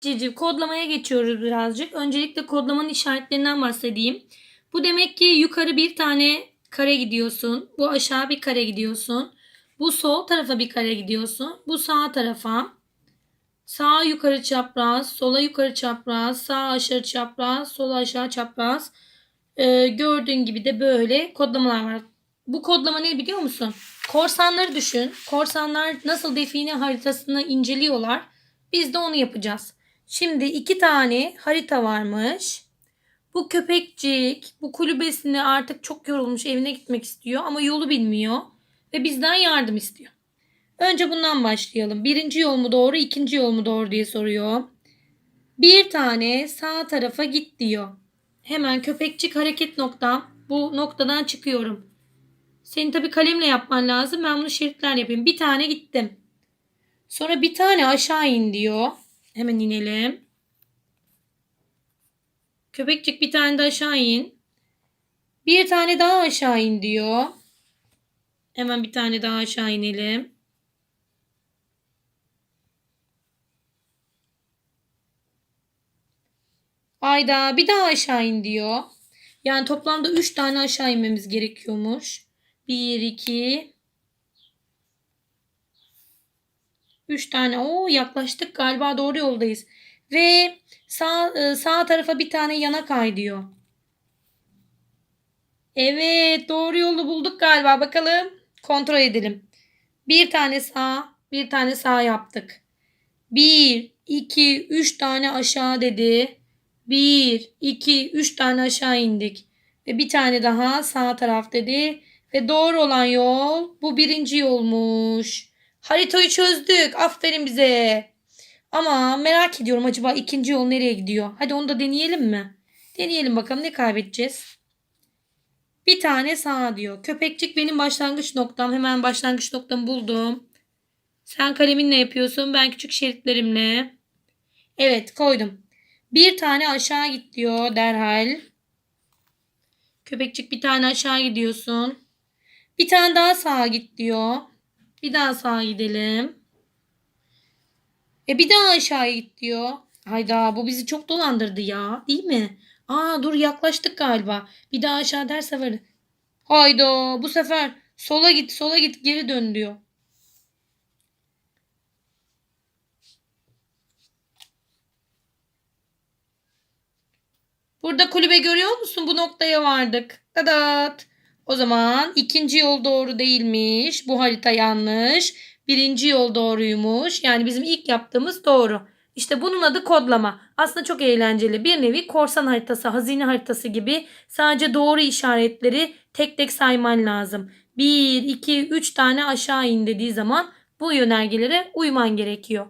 Civciv kodlamaya geçiyoruz birazcık. Öncelikle kodlamanın işaretlerinden bahsedeyim. Bu demek ki yukarı bir tane kare gidiyorsun. Bu aşağı bir kare gidiyorsun. Bu sol tarafa bir kare gidiyorsun. Bu sağ tarafa. Sağ yukarı çapraz, sola yukarı çapraz, sağ aşağı çapraz, sola aşağı çapraz. Ee, gördüğün gibi de böyle kodlamalar var. Bu kodlama ne biliyor musun? Korsanları düşün. Korsanlar nasıl define haritasını inceliyorlar. Biz de onu yapacağız. Şimdi iki tane harita varmış. Bu köpekcik bu kulübesinde artık çok yorulmuş evine gitmek istiyor ama yolu bilmiyor ve bizden yardım istiyor. Önce bundan başlayalım. Birinci yol mu doğru, ikinci yol mu doğru diye soruyor. Bir tane sağ tarafa git diyor. Hemen köpekçik hareket noktam. Bu noktadan çıkıyorum. Senin tabii kalemle yapman lazım. Ben bunu şeritler yapayım. Bir tane gittim. Sonra bir tane aşağı in diyor. Hemen inelim. Köpekçik bir tane de aşağı in. Bir tane daha aşağı in diyor. Hemen bir tane daha aşağı inelim. Ayda bir daha aşağı in diyor. Yani toplamda 3 tane aşağı inmemiz gerekiyormuş. 1, 2, 3 tane. Oo yaklaştık galiba doğru yoldayız. Ve sağ, e, sağ tarafa bir tane yana kay diyor. Evet doğru yolu bulduk galiba. Bakalım kontrol edelim. Bir tane sağ, bir tane sağ yaptık. 1, 2, 3 tane aşağı dedi. 1, 2, 3 tane aşağı indik. Ve bir tane daha sağ taraf dedi. Ve doğru olan yol bu birinci yolmuş. Haritayı çözdük. Aferin bize. Ama merak ediyorum acaba ikinci yol nereye gidiyor? Hadi onu da deneyelim mi? Deneyelim bakalım ne kaybedeceğiz. Bir tane sağ diyor. Köpekçik benim başlangıç noktam. Hemen başlangıç noktamı buldum. Sen kaleminle yapıyorsun. Ben küçük şeritlerimle. Evet koydum. Bir tane aşağı git diyor derhal. Köpekçik bir tane aşağı gidiyorsun. Bir tane daha sağa git diyor. Bir daha sağa gidelim. E bir daha aşağı git diyor. Hayda bu bizi çok dolandırdı ya. Değil mi? Aa dur yaklaştık galiba. Bir daha aşağı derse var. Hayda bu sefer sola git sola git geri dön diyor. Burada kulübe görüyor musun? Bu noktaya vardık. Tadat. O zaman ikinci yol doğru değilmiş. Bu harita yanlış. Birinci yol doğruymuş. Yani bizim ilk yaptığımız doğru. İşte bunun adı kodlama. Aslında çok eğlenceli. Bir nevi korsan haritası, hazine haritası gibi sadece doğru işaretleri tek tek sayman lazım. 1, 2, 3 tane aşağı in dediği zaman bu yönergelere uyman gerekiyor.